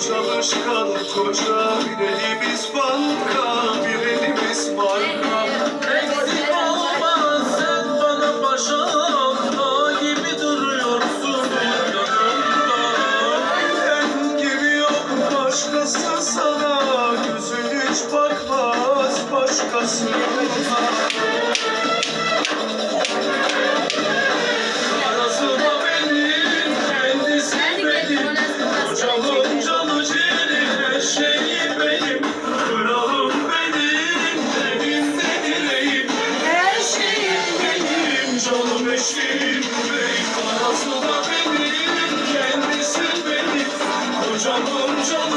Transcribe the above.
Çalışkan koca bir elimiz banka bir elimiz marka. Eksik olma sen bana paşamda gibi duruyorsun yanımda Ben gibi yok başkası sana gözün hiç bakmaz başkasına. Canım eşim bey, anası da benim, kendisi benim, kocamın canım.